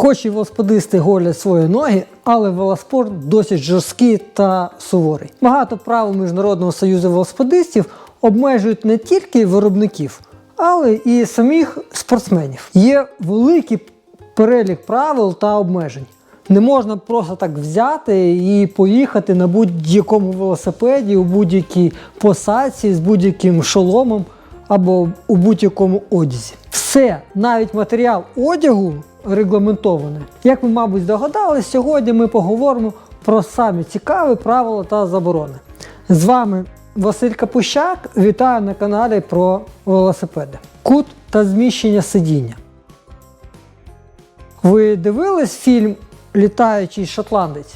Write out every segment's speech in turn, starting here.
Хоч і велосипедисти голять свої ноги, але велоспорт досить жорсткий та суворий. Багато правил Міжнародного союзу велосипедистів обмежують не тільки виробників, але і самих спортсменів. Є великий перелік правил та обмежень. Не можна просто так взяти і поїхати на будь-якому велосипеді, у будь-якій посадці з будь-яким шоломом або у будь-якому одязі. Все, навіть матеріал одягу регламентований. Як ви, мабуть, здогадались, сьогодні ми поговоримо про самі цікаві правила та заборони. З вами Василь Капущак. Вітаю на каналі про велосипеди. Кут та зміщення сидіння. Ви дивились фільм Літаючий шотландець?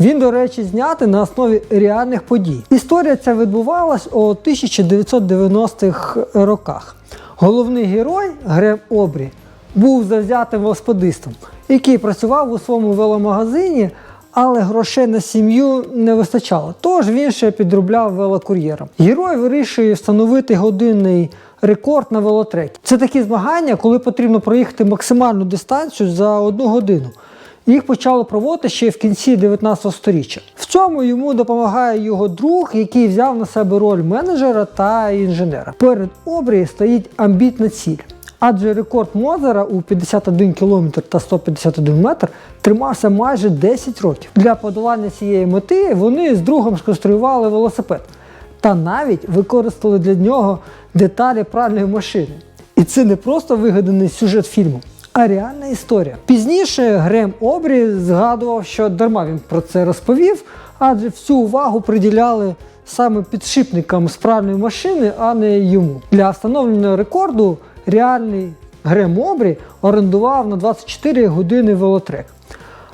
Він, до речі, знятий на основі реальних подій. Історія ця відбувалась у 1990-х роках. Головний герой Грем Обрі був завзятим велосипедистом, який працював у своєму веломагазині, але грошей на сім'ю не вистачало. Тож він ще підробляв велокур'єром. Герой вирішує встановити годинний рекорд на велотрекі. Це такі змагання, коли потрібно проїхати максимальну дистанцію за одну годину. Їх почали проводити ще в кінці 19 століття. В цьому йому допомагає його друг, який взяв на себе роль менеджера та інженера. Перед обрії стоїть амбітна ціль. Адже рекорд Мозера у 51 км та 151 метр тримався майже 10 років. Для подолання цієї мети вони з другом сконструювали велосипед та навіть використали для нього деталі пральної машини. І це не просто вигаданий сюжет фільму, а реальна історія. Пізніше Грем Обрі згадував, що дарма він про це розповів, адже всю увагу приділяли саме підшипникам з пральної машини, а не йому. Для встановлення рекорду реальний Грем Обрі орендував на 24 години велотрек.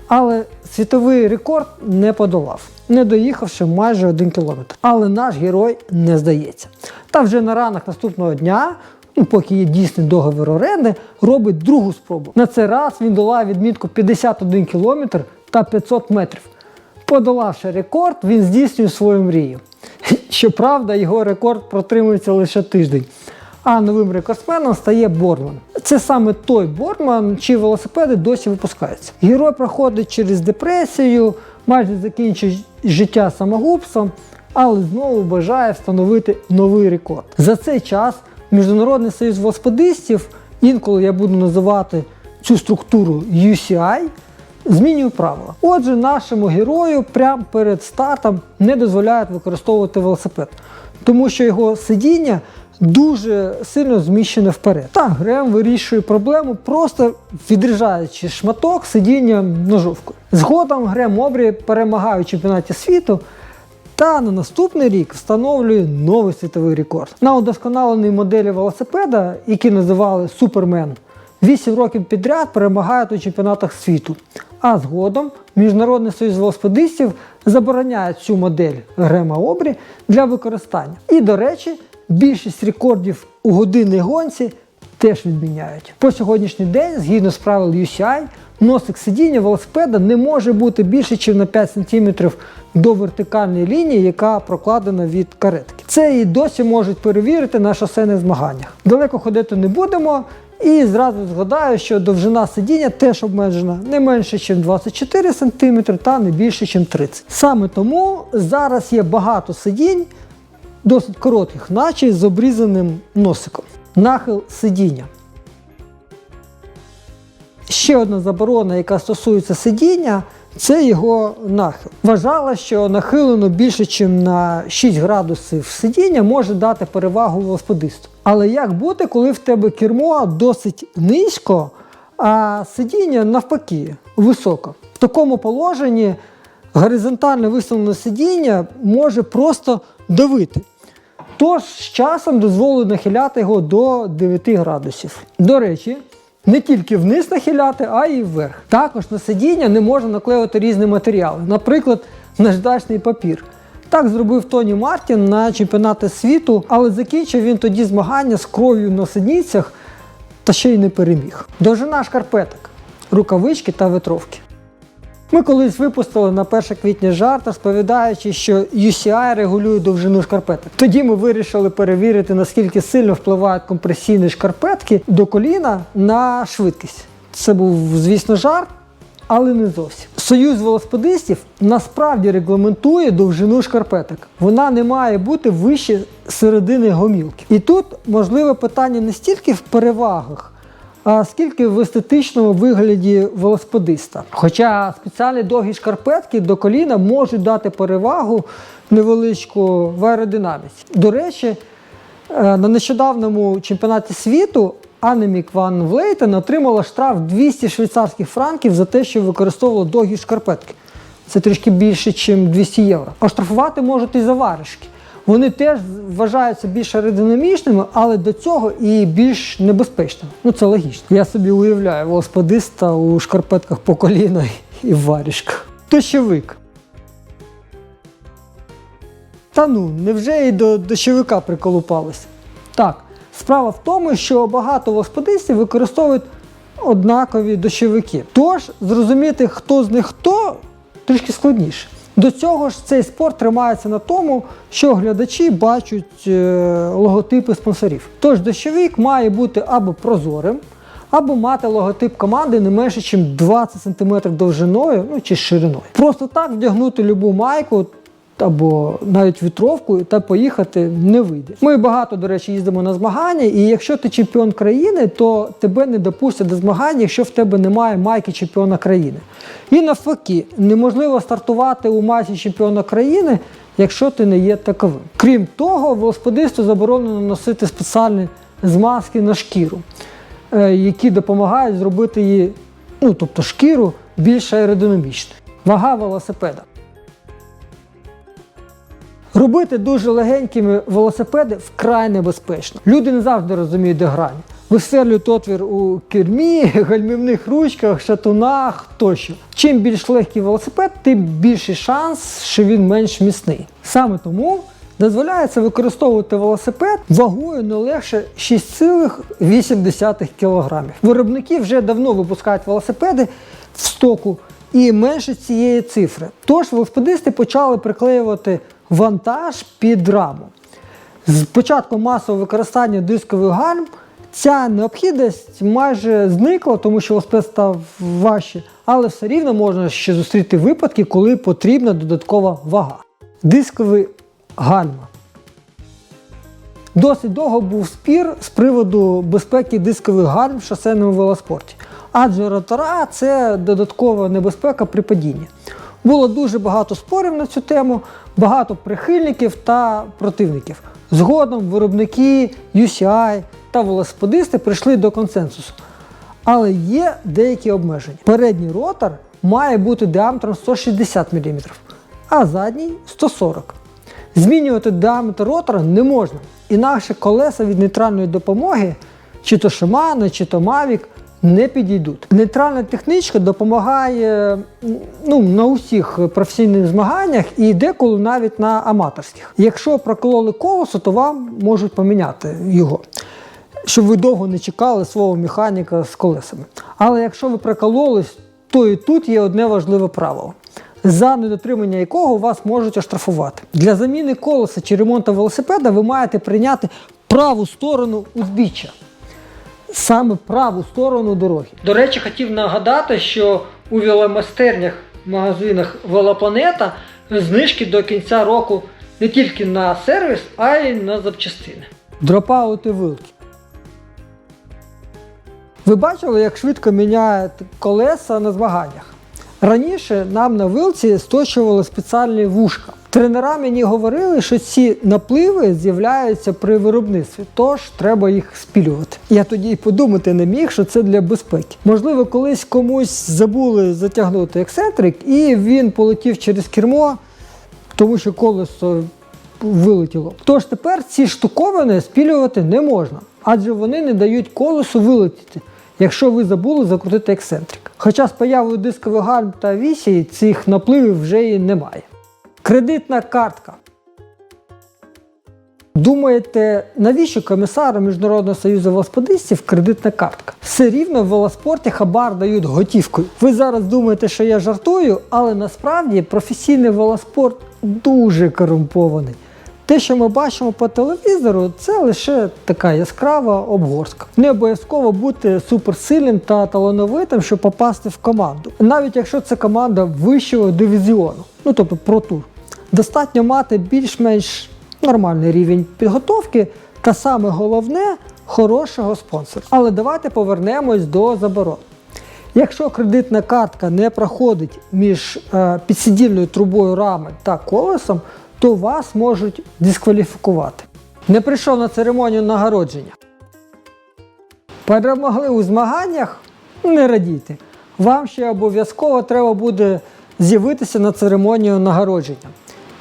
Але світовий рекорд не подолав, не доїхавши майже один кілометр. Але наш герой не здається. Та вже на ранок наступного дня, ну, поки є дійсний договір оренди, робить другу спробу. На цей раз він долає відмітку 51 кілометр та 500 метрів. Подолавши рекорд, він здійснює свою мрію. Щоправда, його рекорд протримується лише тиждень. А новим рекордсменом стає Борман. Це саме той Борман, чиї велосипеди досі випускаються. Герой проходить через депресію, майже закінчує життя самогубством, але знову бажає встановити новий рекорд. За цей час Міжнародний союз велосипедистів, інколи я буду називати цю структуру UCI, змінює правила. Отже, нашому герою прямо перед стартом не дозволяють використовувати велосипед, тому що його сидіння дуже сильно зміщене вперед. Так, Грем вирішує проблему, просто відрізаючи шматок сидіння ножовкою. Згодом Грем Обрі перемагає у чемпіонаті світу. Та на наступний рік встановлює новий світовий рекорд. На удосконаленій моделі велосипеда, які називали Супермен, 8 років підряд перемагають у чемпіонатах світу. А згодом Міжнародний союз велосипедистів забороняє цю модель Грема Обрі для використання. І, до речі, більшість рекордів у годинній гонці теж відміняють. По сьогоднішній день, згідно з правил UCI, носик сидіння велосипеда не може бути більше, ніж на 5 см до вертикальної лінії, яка прокладена від каретки. Це і досі можуть перевірити на шосейних змаганнях. Далеко ходити не будемо. І зразу згадаю, що довжина сидіння теж обмежена не менше, ніж 24 см та не більше, ніж 30 Саме тому зараз є багато сидінь, досить коротких, наче з обрізаним носиком. Нахил сидіння. Ще одна заборона, яка стосується сидіння, це його нахил. Вважала, що нахилено більше, ніж на 6 градусів сидіння може дати перевагу велосипедисту. Але як бути, коли в тебе кермо досить низько, а сидіння навпаки високо? В такому положенні горизонтальне виставлене сидіння може просто давити. Тож з часом дозволить нахиляти його до 9 градусів. До речі, не тільки вниз нахиляти, а й вверх. Також на сидіння не можна наклеювати різні матеріали, наприклад, наждачний папір. Так зробив Тоні Мартін на чемпіонати світу, але закінчив він тоді змагання з кров'ю на сидницях та ще й не переміг. Довжина шкарпеток, рукавички та ветровки. Ми колись випустили на 1 квітня жарт, розповідаючи, що UCI регулює довжину шкарпеток. Тоді ми вирішили перевірити, наскільки сильно впливають компресійні шкарпетки до коліна на швидкість. Це був, звісно, жарт, але не зовсім. Союз велосипедистів насправді регламентує довжину шкарпеток. Вона не має бути вище середини гомілки. І тут можливе питання не стільки в перевагах, а скільки в естетичному вигляді велосипедиста. Хоча спеціальні довгі шкарпетки до коліна можуть дати перевагу невеличку в аеродинаміці. До речі, е, на нещодавньому чемпіонаті світу Анемік Ван Влейтен отримала штраф 200 швейцарських франків за те, що використовувала довгі шкарпетки. Це трішки більше, ніж 200 євро. Оштрафувати можуть і за варежки. Вони теж вважаються більш аеродинамічними, але до цього і більш небезпечними. Ну це логічно. Я собі уявляю велосипедиста у шкарпетках по коліна і в варежках. Дощовик. Та ну, невже і до дощовика приколупалися? Так, справа в тому, що багато велосипедистів використовують однакові дощовики. Тож зрозуміти, хто з них хто, трішки складніше. До цього ж цей спорт тримається на тому, що глядачі бачать е, логотипи спонсорів. Тож дощовик має бути або прозорим, або мати логотип команди не менше, ніж 20 см довжиною ну, чи шириною. Просто так вдягнути любу майку або навіть вітровку та поїхати не вийде. Ми багато, до речі, їздимо на змагання, і якщо ти чемпіон країни, то тебе не допустять до змагань, якщо в тебе немає майки чемпіона країни. І навпаки, неможливо стартувати у майці чемпіона країни, якщо ти не є таковим. Крім того, велосипедисту заборонено носити спеціальні змазки на шкіру, е, які допомагають зробити її, ну тобто шкіру, більш аеродинамічною. Вага велосипеда. Робити дуже легенькими велосипеди вкрай небезпечно. Люди не завжди розуміють, де грані. Висверлюють отвір у кермі, гальмівних ручках, шатунах тощо. Чим більш легкий велосипед, тим більший шанс, що він менш міцний. Саме тому дозволяється використовувати велосипед вагою не легше 6,8 кг. Виробники вже давно випускають велосипеди в стоку і менше цієї цифри. Тож велосипедисти почали приклеювати вантаж під раму. З початком масового використання дискових гальм ця необхідність майже зникла, тому що велосипед став важче, але все рівно можна ще зустріти випадки, коли потрібна додаткова вага. Дискові гальма. Досить довго був спір з приводу безпеки дискових гальм в шосейному велоспорті. Адже ротора це додаткова небезпека при падінні. Було дуже багато спорів на цю тему, багато прихильників та противників. Згодом виробники, UCI та велосипедисти прийшли до консенсусу. Але є деякі обмеження. Передній ротор має бути діаметром 160 мм, а задній 140 Змінювати діаметр ротора не можна. Інакше колеса від нейтральної допомоги, чи то Shimano, чи то Mavic, не підійдуть. Нейтральна технічка допомагає ну, на усіх професійних змаганнях і деколи навіть на аматорських. Якщо прокололи колесо, то вам можуть поміняти його. Щоб ви довго не чекали свого механіка з колесами. Але якщо ви прокололись, то і тут є одне важливе правило, за недотримання якого вас можуть оштрафувати. Для заміни колеса чи ремонту велосипеда ви маєте прийняти праву сторону узбіччя саме праву сторону дороги. До речі, хотів нагадати, що у веломайстернях, магазинах Велопланета знижки до кінця року не тільки на сервіс, а й на запчастини. Дропаути вилки. Ви бачили, як швидко міняють колеса на змаганнях? Раніше нам на вилці сточували спеціальні вушка. Тренера мені говорили, що ці напливи з'являються при виробництві, тож треба їх спілювати. Я тоді й подумати не міг, що це для безпеки. Можливо, колись комусь забули затягнути ексцентрик, і він полетів через кермо, тому що колесо вилетіло. Тож тепер ці штуковини спілювати не можна, адже вони не дають колесу вилетіти. Якщо ви забули закрутити ексцентрик. Хоча з появою дискових гальм та вісі цих напливів вже і немає. Кредитна картка. Думаєте, навіщо комісару Міжнародного союзу велосипедистів кредитна картка? Все рівно в велоспорті хабар дають готівкою. Ви зараз думаєте, що я жартую, але насправді професійний велоспорт дуже корумпований. Те, що ми бачимо по телевізору, це лише така яскрава обгорська. Не обов'язково бути суперсильним та талановитим, щоб попасти в команду. Навіть якщо це команда вищого дивізіону, ну тобто про тур. Достатньо мати більш-менш нормальний рівень підготовки та саме головне хорошого спонсора. Але давайте повернемось до заборон. Якщо кредитна картка не проходить між е, підсидільною трубою рами та колесом, то вас можуть дискваліфікувати. Не прийшов на церемонію нагородження. Перемогли у змаганнях? Не радійте. Вам ще обов'язково треба буде з'явитися на церемонію нагородження.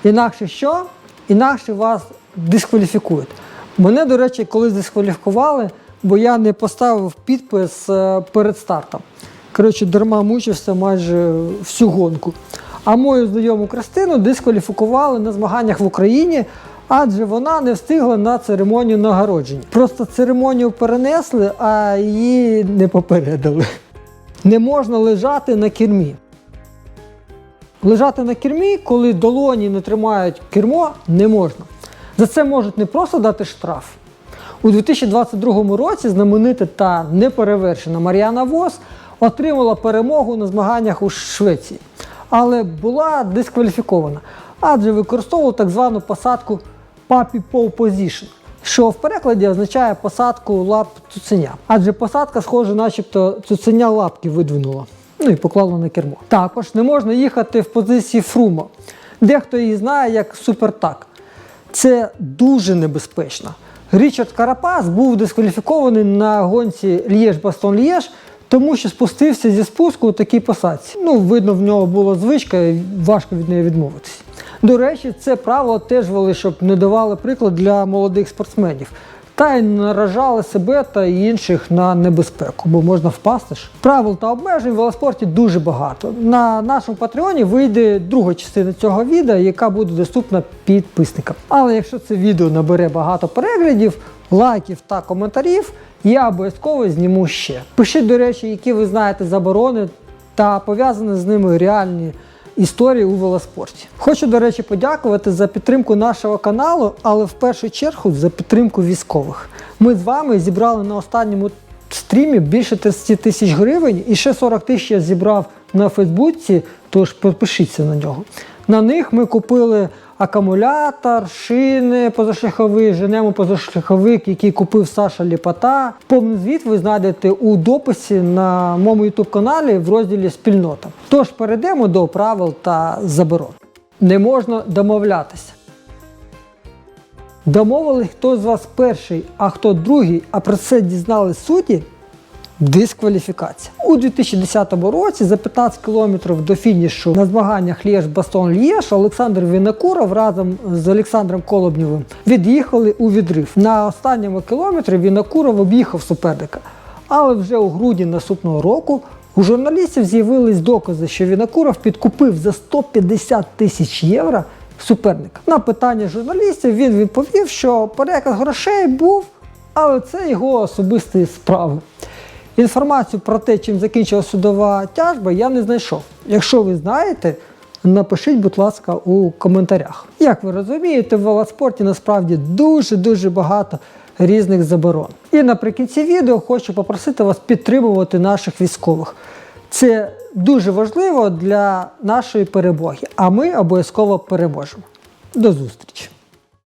Інакше що? Інакше вас дискваліфікують. Мене, до речі, колись дискваліфікували, бо я не поставив підпис е, перед стартом. Коротше, дарма мучився майже всю гонку. А мою знайому Кристину дискваліфікували на змаганнях в Україні, адже вона не встигла на церемонію нагородження. Просто церемонію перенесли, а її не попередили. Не можна лежати на кермі. Лежати на кермі, коли долоні не тримають кермо, не можна. За це можуть не просто дати штраф. У 2022 році знаменита та неперевершена Мар'яна Вос отримала перемогу на змаганнях у Швеції, але була дискваліфікована, адже використовувала так звану посадку Puppy Paw Position, що в перекладі означає посадку лап цуценя. Адже посадка, схоже, начебто цуценя лапки видвинула. Ну і поклала на кермо. Також не можна їхати в позиції фрумо. Дехто її знає як супертак. Це дуже небезпечно. Річард Карапас був дискваліфікований на гонці Лєж-Бастон-Лєж, тому що спустився зі спуску у такій посадці. Ну, видно, в нього була звичка, і важко від неї відмовитися. До речі, це правило теж вели, щоб не давали приклад для молодих спортсменів. Та й наражали себе та інших на небезпеку, бо можна впасти ж. Правил та обмежень в велоспорті дуже багато. На нашому патреоні вийде друга частина цього відео, яка буде доступна підписникам. Але якщо це відео набере багато переглядів, лайків та коментарів, я обов'язково зніму ще. Пишіть, до речі, які ви знаєте заборони та пов'язані з ними реальні історії у велоспорті. Хочу, до речі, подякувати за підтримку нашого каналу, але в першу чергу за підтримку військових. Ми з вами зібрали на останньому стрімі більше 30 тисяч гривень і ще 40 тисяч я зібрав на Фейсбуці, тож підпишіться на нього. На них ми купили акумулятор, шини позашляхові, женемо позашляховик, який купив Саша Ліпота. Повний звіт ви знайдете у дописі на моєму YouTube каналі в розділі Спільнота. Тож перейдемо до правил та заборон. Не можна домовлятися. Домовились, хто з вас перший, а хто другий, а про це дізнали судді. Дискваліфікація. У 2010 році за 15 кілометрів до фінішу на змаганнях Лєж-Бастон-Лєж Олександр Вінокуров разом з Олександром Колобнєвим від'їхали у відрив. На останньому кілометрі Вінокуров об'їхав суперника. Але вже у грудні наступного року у журналістів з'явились докази, що Вінокуров підкупив за 150 тисяч євро суперника. На питання журналістів він відповів, що переказ грошей був, але це його особисті справи. Інформацію про те, чим закінчила судова тяжба, я не знайшов. Якщо ви знаєте, напишіть, будь ласка, у коментарях. Як ви розумієте, в велоспорті насправді дуже-дуже багато різних заборон. І наприкінці відео хочу попросити вас підтримувати наших військових. Це дуже важливо для нашої перемоги, а ми обов'язково переможемо. До зустрічі!